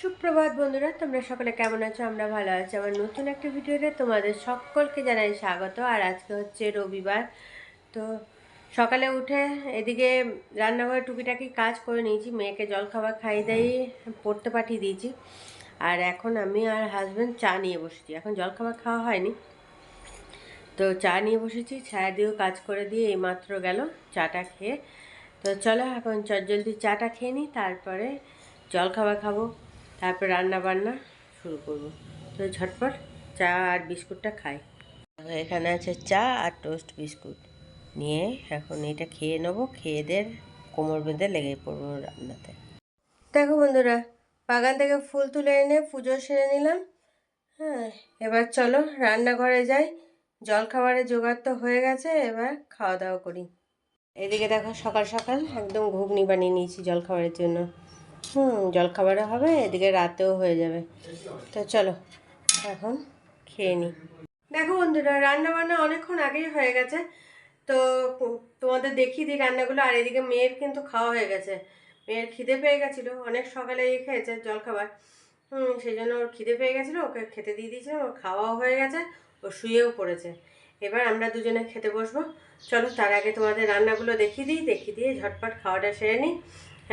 সুপ্রভাত বন্ধুরা, তোমরা সকলে কেমন আছো? আমরা ভালো আছি। আমার নতুন একটা ভিডিওতে তোমাদের সকলকে জানাই স্বাগত। আর আজকে হচ্ছে রবিবার, তো সকালে উঠে এদিকে রান্নাঘরে টুকিটাকি কাজ করে নিয়েছি। মেয়েকে জলখাবার খাইয়ে দিয়ে পড়তে পাঠিয়ে দিয়েছি। আর এখন আমি আর হাজব্যান্ড চা নিয়ে বসেছি। এখন জলখাবার খাওয়া হয়নি। তো চা নিয়ে বসেছি, ছায়া দিয়েও কাজ করে দিয়ে এইমাত্র গেল চাটা খেয়ে। তো চলো এখন চটজলদি চাটা খেয়ে নিই, তারপরে জলখাবার খাব। তারপর রান্না বান্না শুরু করব। তো ঝটপট চা আর বিস্কুটটা খাই। এখানে আছে চা আর টোস্ট বিস্কুট। নিয়ে এখন এটা খেয়ে নেব, খেয়ে দের কোমর বেঁধে লেগে পড়ব রান্নাতে। দেখো বন্ধুরা, বাগান থেকে ফুল তুলে এনে পুজো সেরে নিলাম। হ্যাঁ এবার চলো রান্নাঘরে যাই। জলখাবারের জোগাড় তো হয়ে গেছে, এবার খাওয়া দাওয়া করি। এদিকে দেখো সকাল সকাল একদম ঘুগনি বানিয়ে নিয়েছি জলখাবারের জন্য। হুম জলখাবারও হবে, এদিকে রাতেও হয়ে যাবে। তো চলো, এখন খেয়ে নিই দেখো বন্ধুরা রান্না বান্না অনেকক্ষণ আগেই হয়ে গেছে। তো তোমাদের দেখিয়ে দিই রান্নাগুলো, আর এদিকে মেয়ের কিন্তু খাওয়া হয়ে গেছে। মেয়ের খিদে পেয়ে গেছিল, অনেক সকালে এই খেয়েছে জলখাবার। হুম, সেই জন্য ওর খিদে পেয়ে গেছিল, ওকে খেতে দিয়ে দিয়েছিলাম ওর খাওয়াও হয়ে গেছে, ও শুয়েও পড়েছে। এবার আমরা দুজনে খেতে বসবো। চলো, তার আগে তোমাদের রান্নাগুলো দেখিয়ে দিই, দেখিয়ে দিয়ে ঝটপট খাওয়াটা সেরে নিই।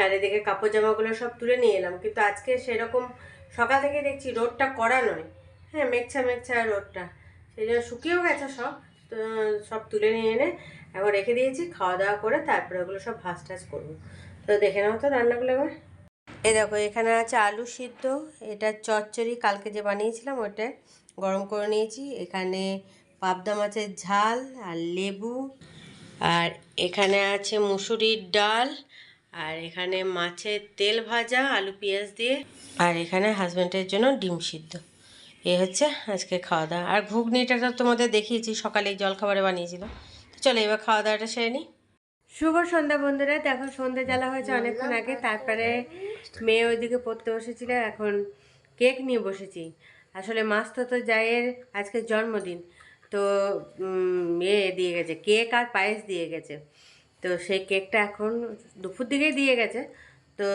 আর এদিকে কাপড় জামাগুলো সব তুলে নিয়ে এলাম। কিন্তু আজকে সেরকম সকাল থেকে দেখছি রোদটা করা নয়। হ্যাঁ মেঘছা মেঘছা রোদটা। সেই জন্য শুকিয়েও গেছে সব। তো, সব তুলে নিয়ে এনে এখন রেখে দিয়েছি খাওয়া দাওয়া করে তারপরে ওগুলো সব ভাজ টাজ করব। তো দেখে নাও তো রান্নাগুলো এবার। এ দেখো, এখানে আছে আলু সিদ্ধ। এটা চচ্চড়ি, কালকে যে বানিয়েছিলাম ওটা গরম করে নিয়েছি। এখানে পাবদা মাছের ঝাল আর লেবু। আর এখানে আছে মুসুরির ডাল। আর এখানে মাছের তেল ভাজা, আলু পেঁয়াজ দিয়ে, আর এখানে হাজব্যান্ডের জন্য ডিম সিদ্ধ। এ হচ্ছে আজকে খাওয়া দাওয়া আর ঘুগনিটা তো তোমাদের দেখিয়েছি, সকালে জলখাবারে বানিয়েছিল। তো চলো এবার খাওয়া দাওয়াটা সেরে নিই। শুভ সন্ধ্যা বন্ধুরা। দেখো, সন্ধ্যা জ্বালা হয়েছে অনেকক্ষণ আগে। তারপরে মেয়ে ওইদিকে পড়তে বসেছিল। এখন কেক নিয়ে বসেছি। আসলে মাস তো তো জায়ের আজকে জন্মদিন। তো এ দিয়ে গেছে। কেক আর পায়েস দিয়ে গেছে। তো সেই কেকটা এখন দুপুর দিকেই দিয়ে গেছে। তো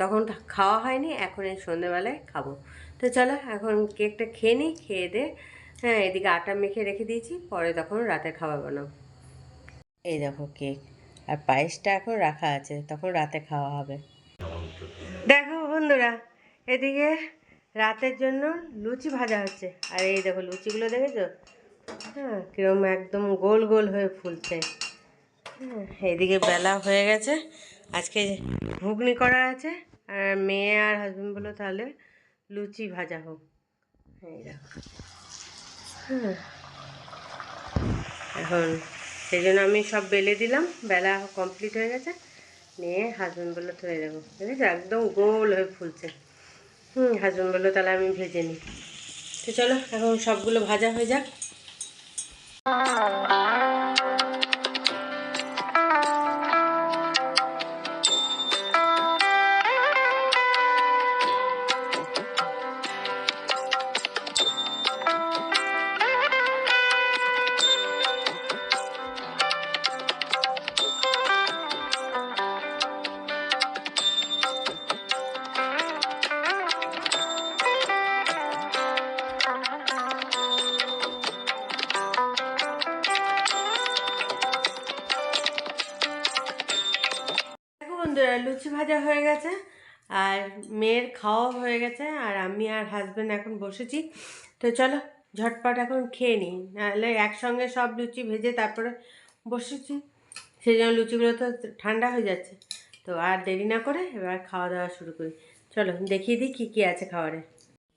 তখন খাওয়া হয়নি, এখন এই সন্ধেবেলায় খাব। তো চলো এখন কেকটা খেয়ে নিই, খেয়ে দে হ্যাঁ এদিকে আটা মেখে রেখে দিয়েছি, পরে তখন রাতে খাবার বানাবো। এই দেখো কেক, আর পায়েসটা এখন রাখা আছে, তখন রাতে খাওয়া হবে। দেখো বন্ধুরা, এদিকে রাতের জন্য লুচি ভাজা হচ্ছে। আর এই দেখো লুচিগুলো দেখেছ? হ্যাঁ কিরম একদম গোল গোল হয়ে ফুলছে। এইদিকে বেলা হয়ে গেছে। আজকে ঘুগনি করা আছে। আর মেয়ে আর হাজব্যান্ড বলো তাহলে লুচি ভাজা হোক। এখন সেই জন্য আমি সব বেলে দিলাম। বেলা কমপ্লিট হয়ে গেছে। নিয়ে হাজব্যান্ড বলল ধরে দেবো বুঝেছ একদম গোল হয়ে ফুলছে। হুম হাজব্যান্ড বলল তাহলে আমি ভেজে নিই। তো চলো, এখন সবগুলো ভাজা হয়ে যাক। বন্ধুরা লুচি ভাজা হয়ে গেছে, আর মেয়ের খাওয়া হয়ে গেছে, আর আমি আর হাজব্যান্ড এখন বসেছি। তো চলো, ঝটপট এখন খেয়ে নিই, নাহলে একসঙ্গে সব লুচি ভেজে তারপরে বসেছি। সেই জন্য লুচিগুলো তো ঠান্ডা হয়ে যাচ্ছে। তো আর দেরি না করে এবার খাওয়া দাওয়া শুরু করি। চলো, দেখিয়ে দিই কী কী আছে খাবারে।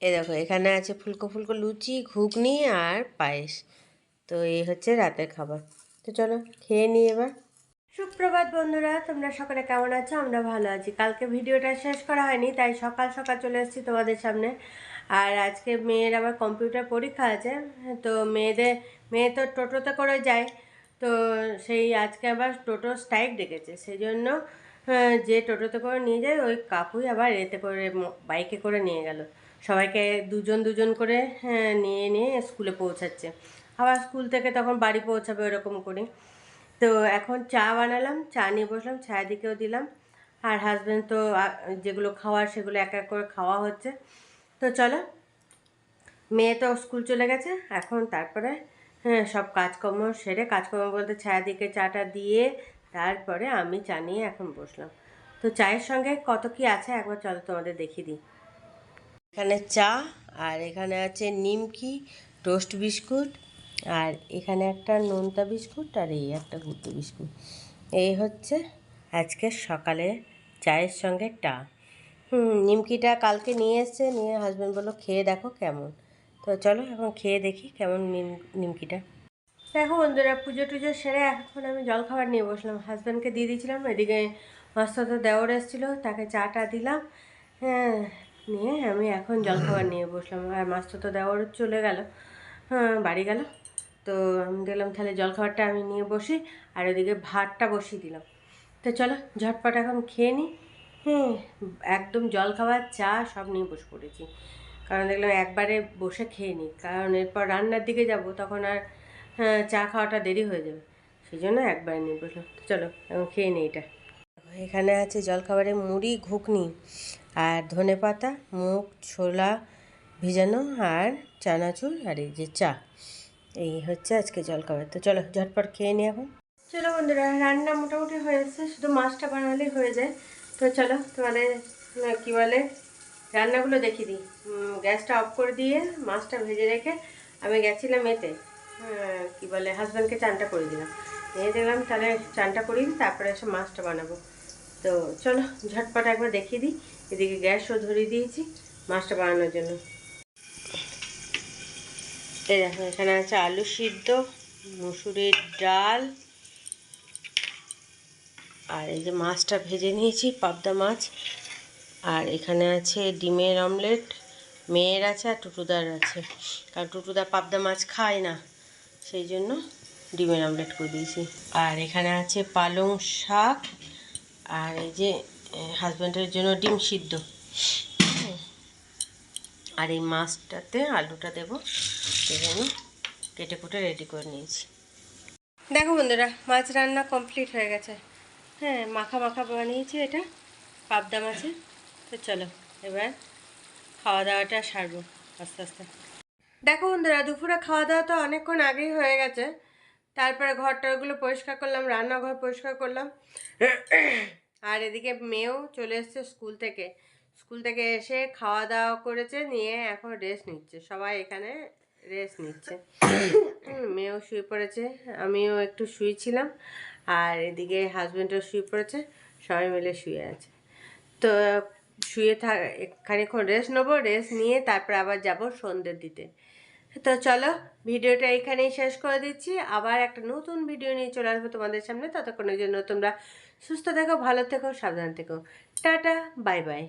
এ দেখো, এখানে আছে ফুলকো ফুলকো লুচি, ঘুগনি আর পায়েস। তো এই হচ্ছে রাতের খাবার। তো চলো, খেয়ে নিই এবার। সুপ্রভাত বন্ধুরা তোমরা সকালে কেমন আছো? আমরা ভালো আছি। কালকে ভিডিওটা শেষ করা হয়নি তাই সকাল সকাল চলে এসেছি তোমাদের সামনে। আর আজকে মেয়ের আবার কম্পিউটার পরীক্ষা আছে তো মেয়েদের মেয়ে তো টোটোতে করে যায় তো সেই আজকে আবার টোটো স্ট্রাইক ডেকেছে। সেই জন্য আহ, যে টোটোতে করে নিয়ে যায় ওই কাকুই আবার এতে করে বাইকে করে নিয়ে গেল। সবাইকে দুজন দুজন করে হ্যাঁ, নিয়ে নিয়ে স্কুলে পৌঁছাচ্ছে। আবার স্কুল থেকে তখন বাড়ি পৌঁছাবে ওরকম করে তো এখন চা বানালাম, চা নিয়ে বসলাম, ছায়া দিকেও দিলাম। আর হাজব্যান্ড তো যেগুলো খাওয়ার সেগুলো এক এক করে খাওয়া হচ্ছে। তো চলো, মেয়ে তো স্কুল চলে গেছে, এখন তারপরে হ্যাঁ সব কাজকর্ম সেরে, কাজকর্ম বলতে ছায়াদিকে চাটা দিয়ে তারপরে আমি চা নিয়ে এখন বসলাম। তো চায়ের সঙ্গে কত কি আছে একবার চলো তোমাদের দেখিয়ে দিই। এখানে চা, আর এখানে আছে নিমকি, টোস্ট বিস্কুট আর এখানে একটা নোনতা বিস্কুট আর এই একটা গুঁতো বিস্কুট। এই হচ্ছে আজকে সকালে চায়ের সঙ্গে টা। হুম, নিমকিটা কালকে নিয়ে এসছে, নিয়ে হাজব্যান্ড বলল, খেয়ে দেখো কেমন। তো চলো এখন খেয়ে দেখি কেমন নিম, নিমকিটা। দেখো বন্ধুরা, পুজো টুজো সেরে এখন আমি জলখাবার নিয়ে বসলাম। হাজব্যান্ডকে দিয়ে দিয়েছিলাম, এদিকে মাস্টার তো দেওয়ার এসেছিল, তাকে চাটা দিলাম। হ্যাঁ নিয়ে আমি এখন জলখাবার নিয়ে বসলাম। আর মাস্টার তো দেওয়ার চলে গেল। হ্যাঁ বাড়ি গেল। তো আমি দিলাম তাহলে জলখাবারটা আমি নিয়ে বসি আর ওদিকে ভাতটা বসিয়ে দিলাম। তো চলো ঝটপট এখন খেয়ে নিই হ্যাঁ একদম জলখাবার চা সব নিয়ে বসে পড়েছি। কারণ দেখলাম একবারে বসে খেয়ে নিই কারণ এরপর রান্নার দিকে যাব তখন আর হ্যাঁ, চা খাওয়াটা দেরি হয়ে যাবে। সেই জন্য একবারে নিয়ে বসলাম। তো চলো এখন খেয়ে নিই এটা। এখানে আছে জলখাবারে মুড়ি ঘুগনি আর ধনে পাতা মুগ ছোলা ভিজানো আর চানাচুর আর এই যে চা। এই হচ্ছে আজকে জলখাবার। তো চলো, ঝটপট খেয়ে নিই এখন চলো বন্ধুরা, রান্না মোটামুটি হয়েছে শুধু মাছটা বানালেই হয়ে যায়। তো চলো, তোমাদের কী বলে, রান্নাগুলো দেখিয়ে দিই। গ্যাসটা অফ করে দিয়ে মাছটা ভেজে রেখে আমি গেছিলাম এতে কী বলে, হাজব্যান্ডকে চানটা করে দিলাম। নিয়ে দেখলাম, তাহলে চানটা দিই, তারপরে এসে মাছটা বানাবো। তো চলো, ঝটপট একবার দেখিয়ে দিই, এদিকে গ্যাসও ধরিয়ে দিয়েছি মাছটা বানানোর জন্য। এই দেখো, এখানে আছে আলু সিদ্ধ, মুসুরির ডাল, আর এই যে মাছটা ভেজে নিয়েছি, পাবদা মাছ। আর এখানে আছে ডিমের অমলেট, মেয়ের আছে আর টুটুদার আছে। কারণ টুটুদা পাবদা মাছ খায় না, সেই জন্য ডিমের অমলেট করে দিয়েছি। আর এখানে আছে পালং শাক, আর এই যে হাজব্যান্ডের জন্য ডিম সিদ্ধ। আর এই মাছটাতে আলুটা দেবো। সেই জন্য কেটে কুটে রেডি করে নিয়েছি। দেখো বন্ধুরা, মাছ রান্না কমপ্লিট হয়ে গেছে। হ্যাঁ মাখা মাখা বানিয়েছি এটা, পাবদা মাছে তো চলো, এবার খাওয়া দাওয়াটা সারবো, আস্তে আস্তে। দেখো বন্ধুরা, দুপুরে খাওয়া দাওয়া তো অনেকক্ষণ আগেই হয়ে গেছে। তারপরে ঘরটারগুলো পরিষ্কার করলাম, রান্নাঘর পরিষ্কার করলাম। আর এদিকে মেয়েও চলে এসছে স্কুল থেকে। স্কুল থেকে এসে খাওয়া দাওয়া করেছে, নিয়ে এখন রেস্ট নিচ্ছে। সবাই এখানে রেস্ট নিচ্ছে। মেয়েও শুয়ে পড়েছে, আমিও একটু শুয়েছিলাম, আর এদিকে হাজব্যান্ডও শুয়ে পড়েছে, সবাই মিলে শুয়ে আছে। তো শুয়ে থাক খানিক্ষণ রেস্ট নেব রেস্ট নিয়ে তারপর আবার যাব সন্ধ্যের দিতে তো চলো, ভিডিওটা এখানেই শেষ করে দিচ্ছি। আবার একটা নতুন ভিডিও নিয়ে চলে আসব তোমাদের সামনে। ততক্ষণের জন্য তোমরা সুস্থ থেকো, ভালো থেকো, সাবধান থেকো। Tata bye bye